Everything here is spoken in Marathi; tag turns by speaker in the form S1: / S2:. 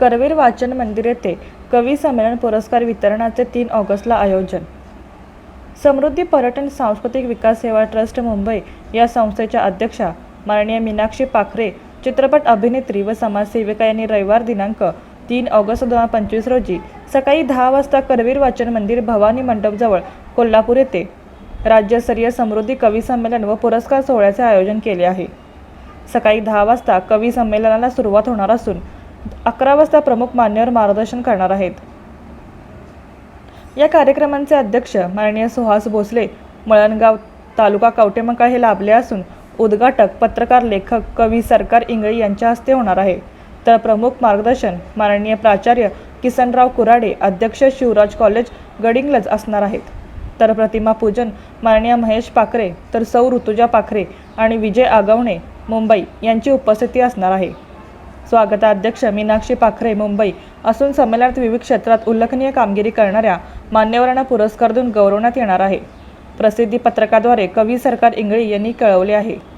S1: करवीर वाचन मंदिर येथे कवी संमेलन पुरस्कार वितरणाचे तीन ऑगस्टला आयोजन. समृद्धी पर्यटन सांस्कृतिक विकास सेवा ट्रस्ट मुंबई या संस्थेच्या अध्यक्षा माननीय मीनाक्षी पाखरे चित्रपट अभिनेत्री व समाजसेविका यांनी रविवार दिनांक तीन ऑगस्ट दोन हजार पंचवीस रोजी सकाळी दहा वाजता करवीर वाचन मंदिर भवानी मंडपजवळ कोल्हापूर येथे राज्यस्तरीय समृद्धी कवी संमेलन व पुरस्कार सोहळ्याचे आयोजन केले आहे. सकाळी दहा वाजता कवी संमेलनाला सुरुवात होणार असून अकरा वाजता प्रमुख मान्यवर मार्गदर्शन करणार आहेत. या कार्यक्रमांचे अध्यक्ष माननीय सुहास भोसले मळणगाव तालुका कवटेमका हे लाभले असून उद्घाटक पत्रकार लेखक कवी सरकार इंगळे यांच्या हस्ते होणार आहे. तर प्रमुख मार्गदर्शन माननीय प्राचार्य किसनराव कुराडे अध्यक्ष शिवराज कॉलेज गडिंगलज असणार आहेत. तर प्रतिमा पूजन माननीय महेश पाखरे तर सौ ऋतुजा पाखरे आणि विजय आगवणे मुंबई यांची उपस्थिती असणार आहे. स्वागताध्यक्ष मीनाक्षी पाखरे मुंबई. असून संमेलनात विविध क्षेत्रात उल्लेखनीय कामगिरी करणाऱ्या मान्यवरांना पुरस्कार देऊन गौरवण्यात येणार आहे. प्रसिद्धी पत्रकाद्वारे कवी सरकार इंगळी यांनी कळवले आहे.